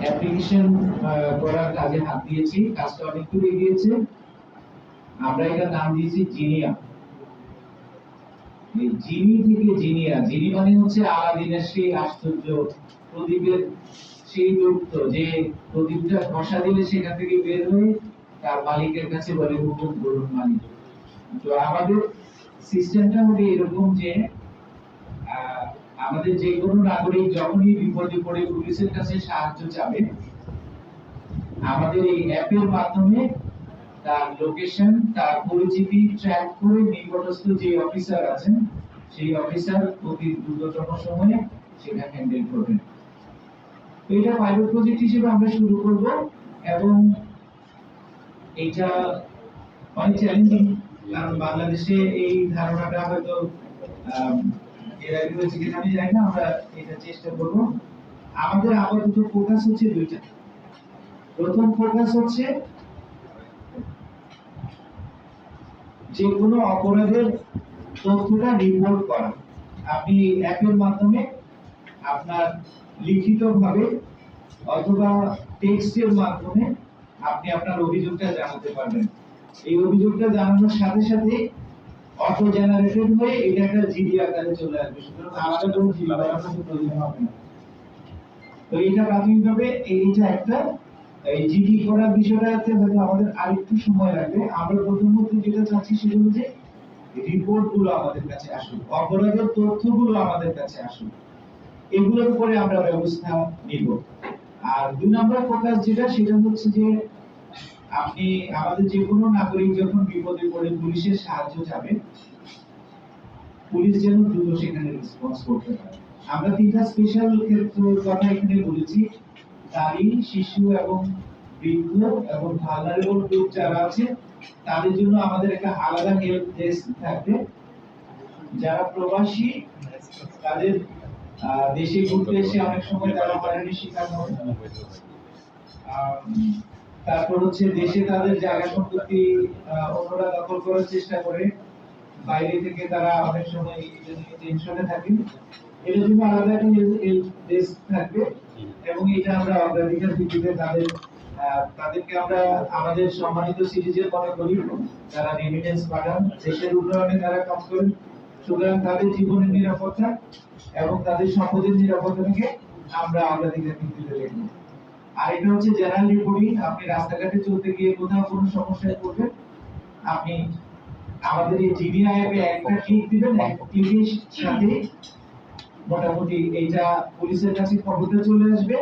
Application করার কাজে হাত দিয়েছি, কাজটা অনেক দূর এগিয়েছে। আমরা এটা নাম দিয়েছি জিনিয়া। জিনি থেকে জিনিয়া, জিনি মানে হচ্ছে আলাদিনের সেই আশ্চর্য প্রদীপের সেই দূরত্ব যে প্রদীপটা ঘষা দিলে সেখান থেকে বের হয়ে তার মালিকের কাছে বলে, হুকুম করুন মালিক। তো আমাদের সিস্টেমটা হবে এরকম যে আমাদের যে কোনো নাগরিক যখনই বিপদে পড়ে পুলিশের কাছে সাহায্য চাবে, আমাদের এই অ্যাপের মাধ্যমে তার লোকেশন তার পরিচিতি ট্র্যাক করে নিকটস্থ যে অফিসার আছেন, সেই অফিসার অতি দ্রুততম সময়ে সেটা হ্যান্ডেল করবেন। এটা পাইলট প্রজেক্ট হিসেবে আমরা শুরু করব এবং এটা অনেক চ্যালেঞ্জিং কারণ বাংলাদেশে এই ধারণাটা হয়তো এর আগে হয়েছে কিনা না, আমরা এটা চেষ্টা করব। আমাদের আপাতত ফোকাস হচ্ছে দুইটা। প্রথম ফোকাস হচ্ছে যে কোনো অপরাধের তথ্যটা রিপোর্ট করা। আপনি অ্যাপের মাধ্যমে আপনার লিখিতভাবে অথবা টেক্সটের মাধ্যমে আপনি আপনার অভিযোগটা জানাতে পারবেন। এই অভিযোগটা জানানোর সাথে সাথে অটো জেনারেটেড হয়ে এটা একটা জিডি আকারে চলে আসবে। সুতরাং আলাদা কোনো জিডি বানানোর প্রয়োজন হবে না। তো এটা প্রাথমিকভাবে এইটা একটা, এই জিডি করার বিষয়টাতে হয়তো আমাদের আরেকটু সময় লাগবে। আমরা প্রথমত যেটা চাচ্ছি সেটা হচ্ছে আমাদের কাছে আসুক, অপরাধের তথ্যগুলো আমাদের কাছে আসুক। এগুলোর উপরে আমরা ব্যবস্থা নিব। আর দুই নম্বর ফোকাস যেটা, সেটা হচ্ছে যে আপনি আমাদের যে কোনো নাগরিক যখন বিপদে পড়ে, পুলিশের সাহায্য চাবে, পুলিশ যেন দ্রুত সেখানে রেসপন্স করতে পারে। আমরা তিনটা স্পেশাল ক্ষেত্রের কথা এখানে বলেছি। নারী, শিশু এবং বৃদ্ধ এবং গ্রুপ যারা আছে, তাদের জন্য আমাদের একটা আলাদা হেল্প ডেস্ক থাকবে। যারা প্রবাসী, তাদের দেশে ঘুরতে এসে অনেক সময় তারা হয়রানির শিকার তারপর হচ্ছে দেশে তাদের জায়গা সম্পত্তি অন্যরা দখল করার চেষ্টা করে। বাইরে থেকে তারা অনেক সময় টেনশনে থাকে। এর জন্য আলাদা একটা থাকবে এবং এটা আমরা অগ্রাধিকার ভিত্তিতে তাদের তাদেরকে আমরা আমাদের সম্মানিত সিটিজেন মনে করি। রেমিটেন্স পাঠান। দেশের উন্নয়নে তারা কাজ করেন। সুতরাং তাদের জীবনের নিরাপত্তা এবং তাদের সম্পদের নিরাপত্তাকে আমরা অগ্রাধিকার ভিত্তিতে দেখব। আর এটা হচ্ছে জেনারেল রিপোর্টিং আপনি রাস্তাঘাটে চলতে গিয়ে কোথাও কোনো সমস্যায় পড়বেন? আপনি আমাদের এই জিডিআই অ্যাপে একটা ক্লিক দিবেন, এক ক্লিকের সাথে মোটামুটি এইটা পুলিশের কাছে খবরটা চলে আসবে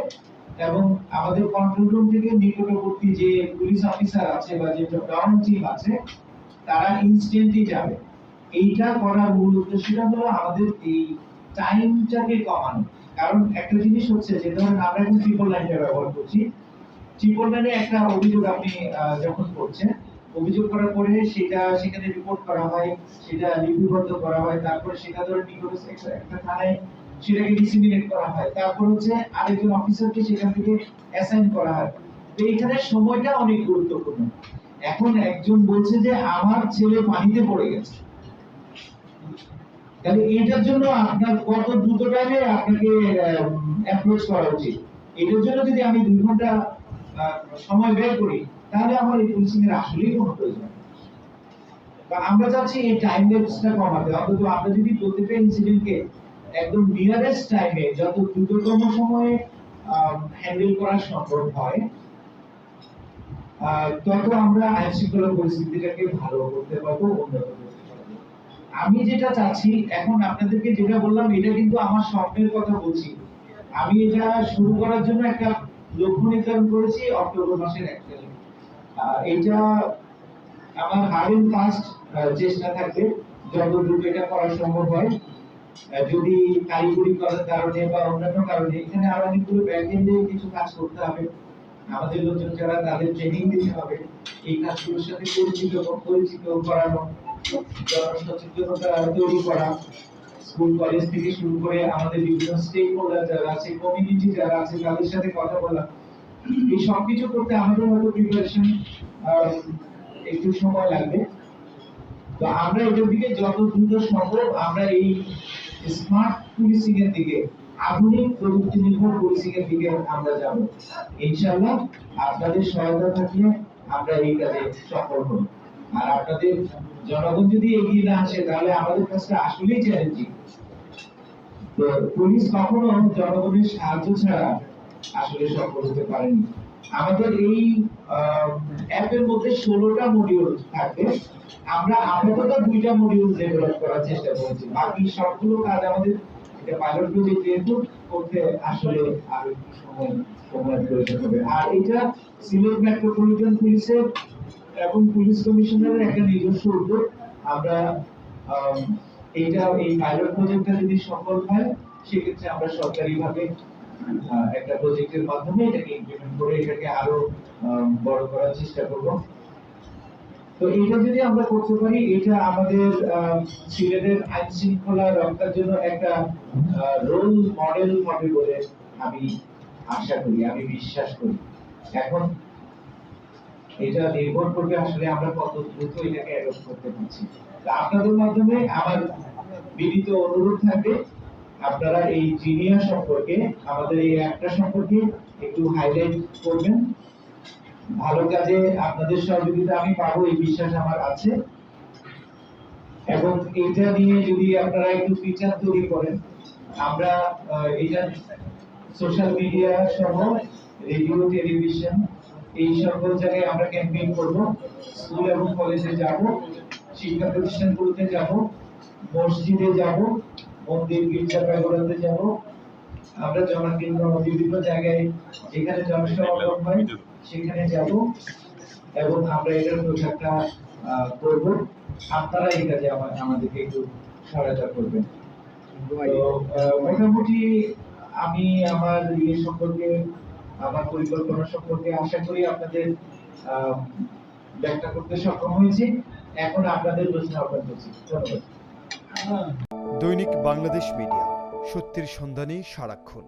এবং আমাদের কন্ট্রোল রুম থেকে নিকটবর্তী যে পুলিশ অফিসার আছে বা যে ডাউন টিম আছে, তারা ইনস্ট্যান্টলি যাবে। এইটা করার মূল উদ্দেশ্যটা হলো আমাদের এই টাইমটাকে কমানো। কারণ একটা জিনিস হচ্ছে যে, ধরেন আমরা এখন ট্রিপল লাইনটা ব্যবহার করছি। ট্রিপল লাইনে একটা অভিযোগ আপনি যখন করছেন, অভিযোগ করার পরে সেটা সেখানে রিপোর্ট করা হয়, সেটা লিপিবদ্ধ করা হয়, তারপরে সেটা ধরে নিকটস্থ একটা থানায় সেটাকে ডিসিমিনেট করা হয়। তারপর হচ্ছে আরেকজন অফিসারকে সেখান থেকে অ্যাসাইন করা হয়। তো এইখানে সময়টা অনেক গুরুত্বপূর্ণ। এখন একজন বলছে যে, আমার ছেলে পানিতে পড়ে গেছে। তাহলে এটার জন্য আপনার কত দ্রুত টাইমে আপনাকে অ্যাপ্রোচ করা উচিত এটার জন্য যদি আমি দুই ঘণ্টা সময় বের করি, তাহলে আমার এই পুলিশিং এর আসলেই কোনো প্রয়োজন। বা আমরা চাচ্ছি এই টাইম লেপসটা কমাতে, অন্তত আমরা যদি প্রত্যেকটা ইনসিডেন্টকে একদম নিয়ারেস্ট টাইমে যত দ্রুততম সময়ে হ্যান্ডেল করা সম্ভব হয় তত আমরা আইন শৃঙ্খলা পরিস্থিতিটাকে ভালো করতে পারব, উন্নত আমি যেটা চাচ্ছি, এখন আপনাদেরকে যেটা বললাম, এটা কিন্তু আমার স্বপ্নের কথা বলছি। আমি এটা শুরু করার জন্য একটা লক্ষ্য নির্ধারণ করেছি, অক্টোবর মাসের এক তারিখ। আমার হার্ড এন্ড ফাস্ট চেষ্টা থাকবে যত দ্রুত এটা করা সম্ভব হয়। যদি কারিগরি করার কারণে বা অন্যান্য কারণে, এখানে আরও অনেকগুলো ব্যাক এন্ডে কিছু কাজ করতে হবে। আমাদের লোকজন যারা তাদের ট্রেনিং দিতে হবে, এই কাজগুলোর সাথে পরিচিত পরিচিত করানো তৈরি করা স্কুল কলেজ থেকে শুরু করে আমাদের বিভিন্ন স্টেক যারা আছে কমিউনিটি যারা আছে তাদের সাথে কথা বলা এই সবকিছু করতে আমাদের হয়তো প্রিপারেশন একটু সময় লাগবে। তো আমরা এটার দিকে যত দ্রুত সম্ভব আমরা এই স্মার্ট পুলিশিং এর দিকে আধুনিক প্রযুক্তি নির্ভর পুলিশিং এর দিকে আমরা যাব ইনশাআল্লাহ আপনাদের সহায়তা থাকলে আমরা এই কাজে সফল হব। আর আপনাদের জনগণ যদি এগিয়ে না আসে, তাহলে আমাদের কাজটা আসলেই চ্যালেঞ্জিং তো পুলিশ কখনো জনগণের সাহায্য ছাড়া আসলে সফল হতে পারেনি। আমাদের এই অ্যাপের মধ্যে ষোলোটা মডিউল থাকবে আমরা আপাতত দুইটা মডিউল ডেভেলপ করার চেষ্টা করেছি। বাকি সবগুলো কাজ আমাদের এটা পাইলট প্রজেক্ট যেহেতু, করতে আসলে আরও সময় সময়ের প্রয়োজন হবে। আর এটা সিলেট মেট্রোপলিটন পুলিশের এবং পুলিশ কমিশনারের একটা নিজস্ব উদ্যোগ। আমরা এইটা, এই পাইলট প্রজেক্টটা যদি সফল হয়, সেক্ষেত্রে আমরা সরকারিভাবে একটা প্রজেক্টের মাধ্যমে এটাকে ইমপ্লিমেন্ট করে এটাকে আরও বড় করার চেষ্টা করব। তো এটা যদি আমরা করতে পারি, এটা আমাদের সিলেটের আইন শৃঙ্খলা রক্ষার জন্য একটা রোল মডেল হবে বলে আমি আশা করি, আমি বিশ্বাস করি। এখন এটা নির্ভর করবে আসলে আমরা কত দ্রুত এটাকে অ্যাডপ্ট করতে পারছি। আপনাদের মাধ্যমে আমার বিনীত অনুরোধ থাকবে, আপনারা এই জিনিয়া সম্পর্কে, আমাদের এই অ্যাপটা সম্পর্কে একটু হাইলাইট করবেন। ভালো কাজে আপনাদের সহযোগিতা আমি পাবো, এই বিশ্বাস আমার আছে। এবং এটা নিয়ে যদি আপনারা একটু ফিচার তৈরি করেন, আমরা এটা সোশ্যাল মিডিয়া সহ রেডিও টেলিভিশন এই সকল জায়গায় আমরা ক্যাম্পেইন করব। স্কুল এবং কলেজে যাব, শিক্ষা প্রতিষ্ঠানগুলোতে যাব, মসজিদে যাব, মন্দির, গির্জা, প্যাগোডাতে যাব। আমরা জনকেন্দ্র বিভিন্ন জায়গায় যেখানে জনসমাগম হয়, সেখানে যাব এবং আমরা এটার প্রচারটা করব আপনারা এই কাজে আমা- আমাদেরকে একটু সহায়তা করবেন। মোটামুটি আমি আমার ইয়ে সম্পর্কে আমার পরিকল্পনা সম্পর্কে আশা করি আপনাদের ব্যাখ্যা করতে সক্ষম হয়েছি। এখন আপনাদের প্রশ্ন আহ্বান করছি ধন্যবাদ। দৈনিক বাংলাদেশ মিডিয়া, সত্যের সন্ধানে সারাক্ষণ।